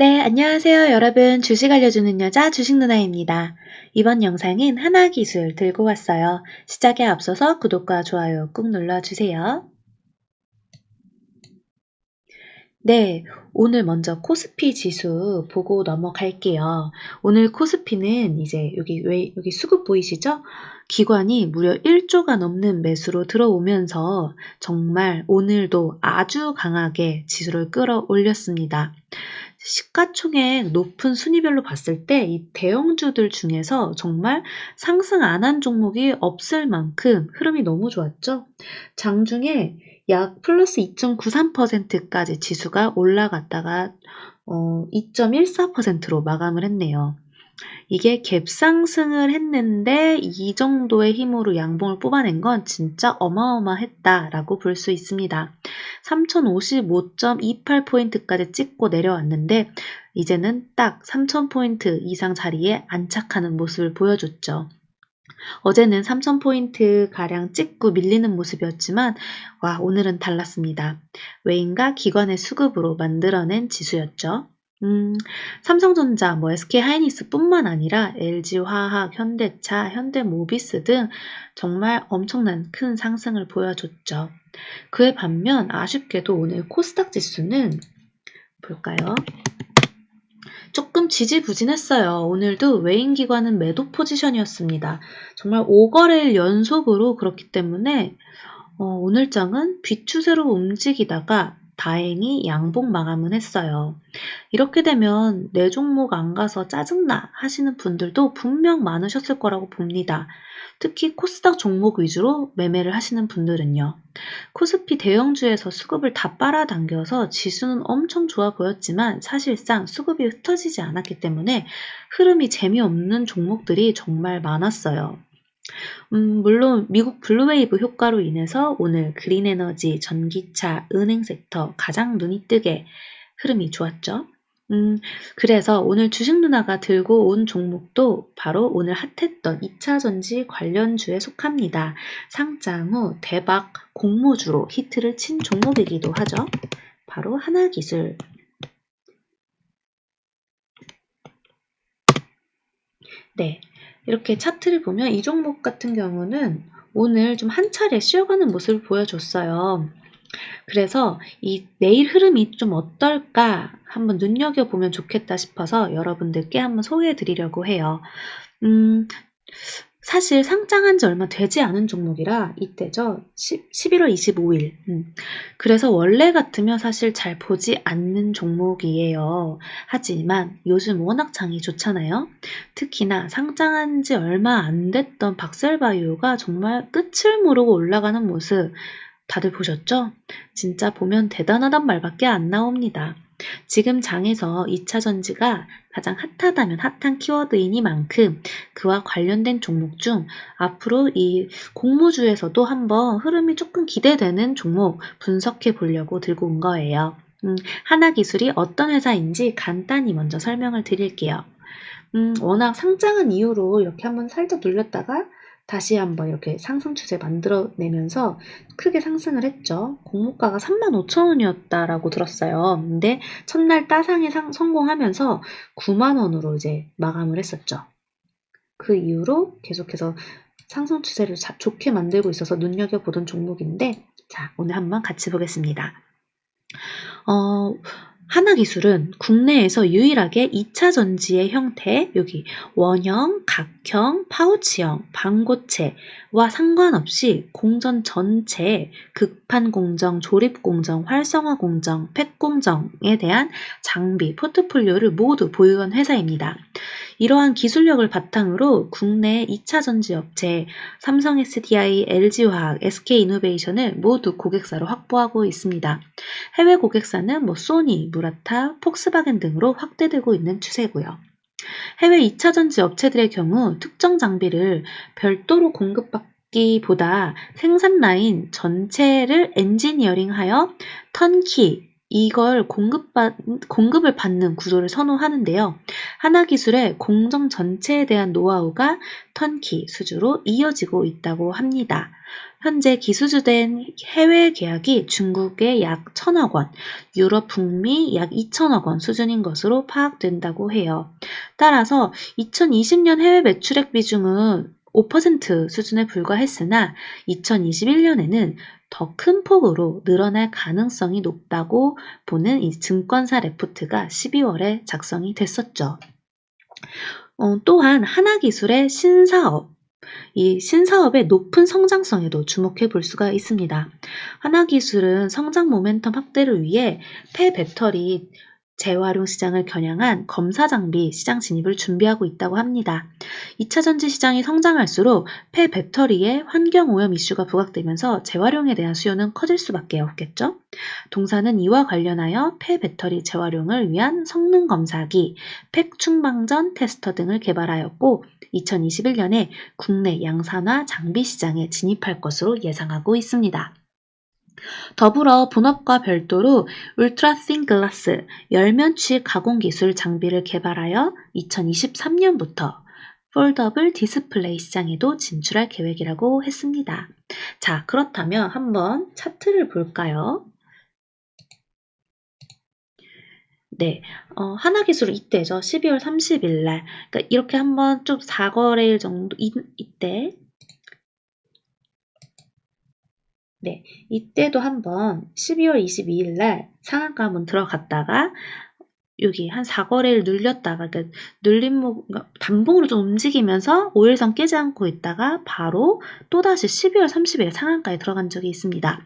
네, 안녕하세요, 여러분. 주식 알려주는 여자 주식 누나입니다. 이번 영상은 하나 기술 들고 왔어요. 시작에 앞서서 구독과 좋아요 꾹 눌러주세요. 네, 오늘 먼저 코스피 지수 보고 넘어갈게요. 오늘 코스피는 이제 여기 왜 여기 수급 보이시죠? 기관이 무려 1조가 넘는 매수로 들어오면서 정말 오늘도 아주 강하게 지수를 끌어올렸습니다. 시가총액 높은 순위별로 봤을 때 이 대형주들 중에서 정말 상승 안 한 종목이 없을 만큼 흐름이 너무 좋았죠. 장중에 약 플러스 2.93%까지 지수가 올라갔다가 어, 2.14%로 마감을 했네요. 이게 갭 상승을 했는데 이 정도의 힘으로 양봉을 뽑아낸 건 진짜 어마어마했다라고 볼 수 있습니다. 3055.28포인트까지 찍고 내려왔는데 이제는 딱 3000포인트 이상 자리에 안착하는 모습을 보여줬죠. 어제는 3,000포인트 가량 찍고 밀리는 모습이었지만 와 오늘은 달랐습니다. 외인과 기관의 수급으로 만들어낸 지수였죠. 음, 삼성전자, 뭐 SK 하이닉스 뿐만 아니라 LG화학, 현대차, 현대모비스 등 정말 엄청난 큰 상승을 보여줬죠. 그에 반면 아쉽게도 오늘 코스닥 지수는 볼까요? 조금 지지부진했어요. 오늘도 외인기관은 매도 포지션이었습니다. 정말 5거래일 연속으로 그렇기 때문에 어, 오늘 장은 비추세로 움직이다가 다행히 양봉 마감은 했어요. 이렇게 되면 내 종목 안 가서 짜증나 하시는 분들도 분명 많으셨을 거라고 봅니다. 특히 코스닥 종목 위주로 매매를 하시는 분들은요. 코스피 대형주에서 수급을 다 빨아당겨서 지수는 엄청 좋아 보였지만 사실상 수급이 흩어지지 않았기 때문에 흐름이 재미없는 종목들이 정말 많았어요. 음, 물론 미국 블루웨이브 효과로 인해서 오늘 그린에너지, 전기차, 은행 섹터 가장 눈이 뜨게 흐름이 좋았죠. 음, 그래서 오늘 주식 누나가 들고 온 종목도 바로 오늘 핫했던 2차 전지 관련주에 속합니다. 상장 후 대박 공모주로 히트를 친 종목이기도 하죠. 바로 하나기술. 네, 이렇게 차트를 보면 이 종목 같은 경우는 오늘 좀 한 차례 쉬어가는 모습을 보여줬어요. 그래서 이 내일 흐름이 좀 어떨까 한번 눈여겨보면 좋겠다 싶어서 여러분들께 한번 소개해 드리려고 해요. 음, 사실 상장한 지 얼마 되지 않은 종목이라 이때죠. 10, 11월 25일. 음. 그래서 원래 같으면 사실 잘 보지 않는 종목이에요. 하지만 요즘 워낙 장이 좋잖아요. 특히나 상장한 지 얼마 안 됐던 박셀바이오가 정말 끝을 모르고 올라가는 모습 다들 보셨죠? 진짜 보면 대단하단 말밖에 안 나옵니다. 지금 장에서 2차 전지가 가장 핫하다면 핫한 키워드이니만큼 그와 관련된 종목 중 앞으로 이 공모주에서도 한번 흐름이 조금 기대되는 종목 분석해 보려고 들고 온 거예요. 음, 하나 기술이 어떤 회사인지 간단히 먼저 설명을 드릴게요. 음, 워낙 상장한 이후로 이렇게 한번 살짝 눌렸다가 다시 한번 이렇게 상승 추세 만들어내면서 크게 상승을 했죠. 공모가가 35,000원이었다라고 들었어요. 근데 첫날 따상에 상, 성공하면서 9만원으로 이제 마감을 했었죠. 그 이후로 계속해서 상승 추세를 자, 좋게 만들고 있어서 눈여겨보던 종목인데, 자, 오늘 한번 같이 보겠습니다. 어, 하나기술은 국내에서 유일하게 2차 전지의 형태, 여기 원형, 각형, 파우치형, 방고체와 상관없이 공전 전체 극판 공정, 조립 공정, 활성화 공정, 팩 공정에 대한 장비, 포트폴리오를 모두 보유한 회사입니다. 이러한 기술력을 바탕으로 국내 2차 전지 업체 삼성 SDI, LG화학, SK이노베이션을 모두 고객사로 확보하고 있습니다. 해외 고객사는 뭐 소니, 무라타, 폭스바겐 등으로 확대되고 있는 추세고요. 해외 2차 전지 업체들의 경우 특정 장비를 별도로 공급받기보다 생산 라인 전체를 엔지니어링하여 턴키, 이걸 공급받, 공급을 받는 구조를 선호하는데요. 하나 기술의 공정 전체에 대한 노하우가 턴키 수주로 이어지고 있다고 합니다. 현재 기수주된 해외 계약이 중국의 약 1천억 원, 유럽, 북미 약 2천억 원 수준인 것으로 파악된다고 해요. 따라서 2020년 해외 매출액 비중은 5% 수준에 불과했으나 2021년에는 더 큰 폭으로 늘어날 가능성이 높다고 보는 이 증권사 레포트가 12월에 작성이 됐었죠. 어, 또한 하나기술의 신사업, 이 신사업의 높은 성장성에도 주목해 볼 수가 있습니다. 하나기술은 성장 모멘텀 확대를 위해 폐배터리 재활용 시장을 겨냥한 검사 장비 시장 진입을 준비하고 있다고 합니다. 2차 전지 시장이 성장할수록 폐 배터리의 환경 오염 이슈가 부각되면서 재활용에 대한 수요는 커질 수밖에 없겠죠. 동사는 이와 관련하여 폐 배터리 재활용을 위한 성능 검사기, 팩 충방전 테스터 등을 개발하였고 2021년에 국내 양산화 장비 시장에 진입할 것으로 예상하고 있습니다. 더불어 본업과 별도로 울트라 싱 글라스 열면취 가공 기술 장비를 개발하여 2023년부터 폴더블 디스플레이 시장에도 진출할 계획이라고 했습니다. 자, 그렇다면 한번 차트를 볼까요? 네, 어, 하나 기술 이때죠. 12월 30일 날. 그러니까 이렇게 한번 좀 4거래일 정도 이, 이때 네, 이때도 한번 12월 22일 날 상한가 한번 들어갔다가 여기 한 4거래를 눌렸다가 그러니까 눌림목 그러니까 단봉으로 좀 움직이면서 5일선 깨지 않고 있다가 바로 또다시 12월 30일 상한가에 들어간 적이 있습니다.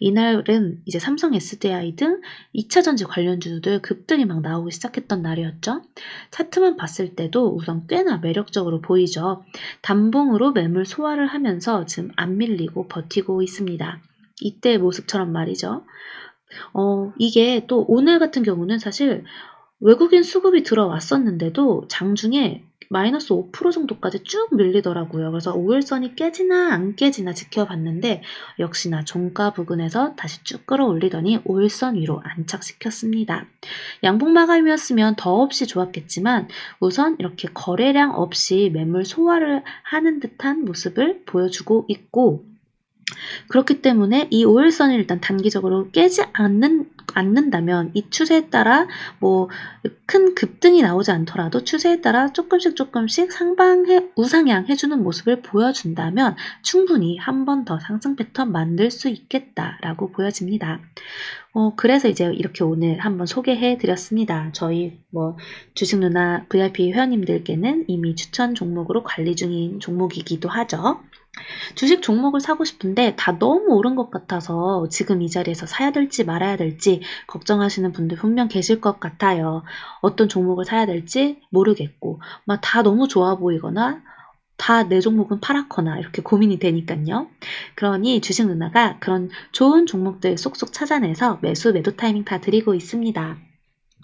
이날은 이제 삼성 SDI 등 2차 전지 관련주들 급등이 막 나오기 시작했던 날이었죠. 차트만 봤을 때도 우선 꽤나 매력적으로 보이죠. 단봉으로 매물 소화를 하면서 지금 안 밀리고 버티고 있습니다. 이때 모습처럼 말이죠. 어, 이게 또 오늘 같은 경우는 사실 외국인 수급이 들어왔었는데도 장중에 마이너스 5% 정도까지 쭉 밀리더라고요. 그래서 5일선이 깨지나 안 깨지나 지켜봤는데 역시나 종가 부근에서 다시 쭉 끌어올리더니 5일선 위로 안착시켰습니다. 양봉 마감이었으면 더없이 좋았겠지만 우선 이렇게 거래량 없이 매물 소화를 하는 듯한 모습을 보여주고 있고 그렇기 때문에 이 5일선이 일단 단기적으로 깨지 않는, 않는다면 이 추세에 따라 뭐 큰 급등이 나오지 않더라도 추세에 따라 조금씩 조금씩 상방해, 우상향 해주는 모습을 보여준다면 충분히 한 번 더 상승 패턴 만들 수 있겠다라고 보여집니다. 어, 그래서 이제 이렇게 오늘 한번 소개해 드렸습니다. 저희 뭐 주식 누나 VIP 회원님들께는 이미 추천 종목으로 관리 중인 종목이기도 하죠. 주식 종목을 사고 싶은데 다 너무 오른 것 같아서 지금 이 자리에서 사야 될지 말아야 될지 걱정하시는 분들 분명 계실 것 같아요. 어떤 종목을 사야 될지 모르겠고, 막 다 너무 좋아 보이거나 다내 종목은 파랗거나 이렇게 고민이 되니까요. 그러니 주식 누나가 그런 좋은 종목들 쏙쏙 찾아내서 매수 매도 타이밍 다 드리고 있습니다.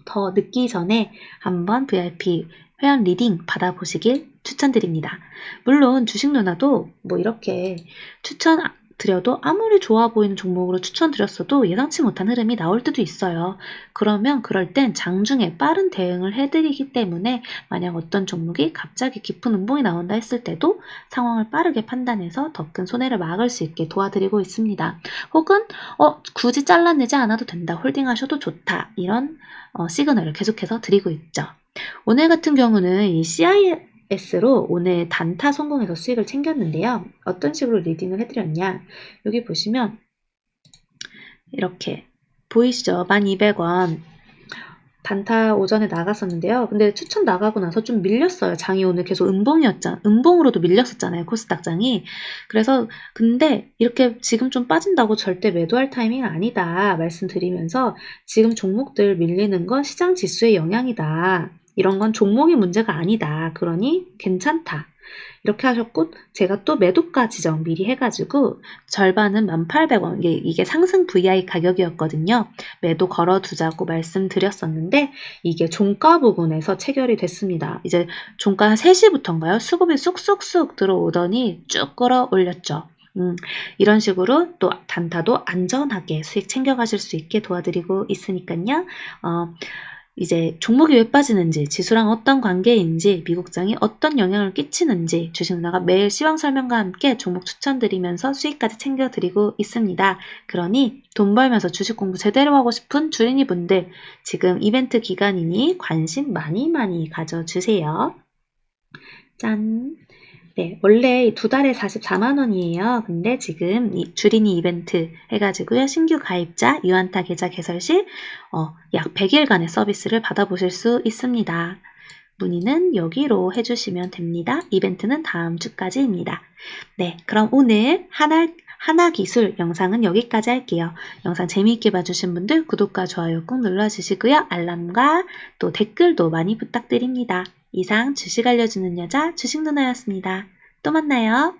더 늦기 전에 한번 VIP 회원 리딩 받아보시길 추천드립니다. 물론 주식 누나도 뭐 이렇게 추천 드려도 아무리 좋아 보이는 종목으로 추천드렸어도 예상치 못한 흐름이 나올 때도 있어요. 그러면 그럴 땐 장중에 빠른 대응을 해드리기 때문에 만약 어떤 종목이 갑자기 깊은 음봉이 나온다 했을 때도 상황을 빠르게 판단해서 더 큰 손해를 막을 수 있게 도와드리고 있습니다. 혹은 어, 굳이 잘라내지 않아도 된다, 홀딩하셔도 좋다 이런 어, 시그널을 계속해서 드리고 있죠. 오늘 같은 경우는 이 CIS로 오늘 단타 성공해서 수익을 챙겼는데요. 어떤 식으로 리딩을 해드렸냐. 여기 보시면 이렇게 보이시죠? 1200원 단타 오전에 나갔었는데요. 근데 추천 나가고 나서 좀 밀렸어요. 장이 오늘 계속 음봉이었잖아. 음봉으로도 밀렸었잖아요. 코스닥 장이. 그래서 근데 이렇게 지금 좀 빠진다고 절대 매도할 타이밍 아니다 말씀드리면서 지금 종목들 밀리는 건 시장 지수의 영향이다. 이런 건 종목이 문제가 아니다. 그러니 괜찮다. 이렇게 하셨고 제가 또 매도가 지정 미리 해가지고 절반은 1,800원 이게, 상승 VI 가격이었거든요. 매도 걸어두자고 말씀드렸었는데 이게 종가 부분에서 체결이 됐습니다. 이제 종가 한 3시부터인가요? 수급이 쑥쑥쑥 들어오더니 쭉 끌어올렸죠. 음, 이런 식으로 또 단타도 안전하게 수익 챙겨가실 수 있게 도와드리고 있으니까요. 어, 이제 종목이 왜 빠지는지, 지수랑 어떤 관계인지, 미국장이 어떤 영향을 끼치는지 주식 누나가 매일 시황 설명과 함께 종목 추천드리면서 수익까지 챙겨드리고 있습니다. 그러니 돈 벌면서 주식 공부 제대로 하고 싶은 주린이 분들 지금 이벤트 기간이니 관심 많이 많이 가져주세요. 짠! 네, 원래 두 달에 44만 원이에요. 근데 지금 이 주린이 이벤트 해가지고요. 신규 가입자 유한타 계좌 개설 시 어, 약 100일간의 서비스를 받아보실 수 있습니다. 문의는 여기로 해주시면 됩니다. 이벤트는 다음 주까지입니다. 네, 그럼 오늘 하나, 하나 기술 영상은 여기까지 할게요. 영상 재미있게 봐주신 분들 구독과 좋아요 꼭 눌러주시고요. 알람과 또 댓글도 많이 부탁드립니다. 이상 주식 알려주는 여자 주식 누나였습니다. 또 만나요.